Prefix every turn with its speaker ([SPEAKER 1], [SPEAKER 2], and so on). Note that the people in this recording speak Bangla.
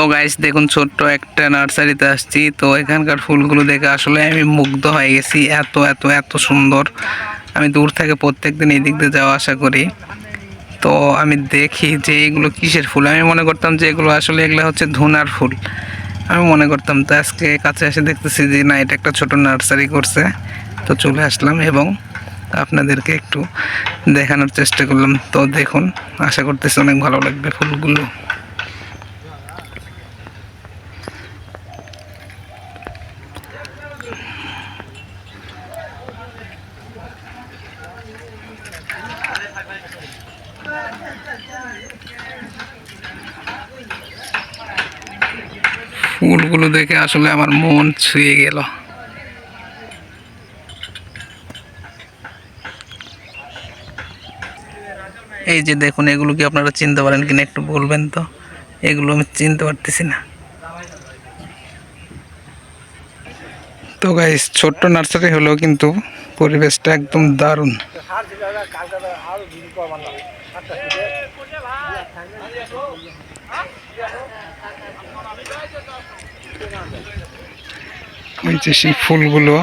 [SPEAKER 1] তো গাইস দেখুন, ছোট্ট একটা নার্সারিতে আসছি। তো এখানকার ফুলগুলো দেখে আসলে আমি মুগ্ধ হয়ে গেছি। এত এত এত সুন্দর। আমি দূর থেকে প্রত্যেক দিন এই দিক দিয়ে যাওয়া আসা করি। তো আমি দেখি যে এগুলো কিসের ফুল? আমি মনে করতাম যে এগুলো আসলে এগুলো হচ্ছে ধুনার ফুল। আমি মনে করতাম, তো আজকে কাছে এসে দেখতেছি যে না, এটা একটা ছোট নার্সারি করছে। তো চলে আসলাম এবং আপনাদেরকে একটু দেখানোর চেষ্টা করলাম। তো দেখুন, আশা করতেছি অনেক ভালো লাগবে ফুলগুলো। ফুলগুলো দেখে আসলে আমার মন ছুঁয়ে গেল। এই যে দেখুন, এগুলো কি আপনারা চিনতে পারেন কিনা একটু বলবেন তো? এগুলো আমি চিনতে পারতেছি না। তো গাইস ছোট্ট নার্সারি হলেও কিন্তু পরিবেশটা একদম দারুণ। ওই যে সেই ফুলগুলো।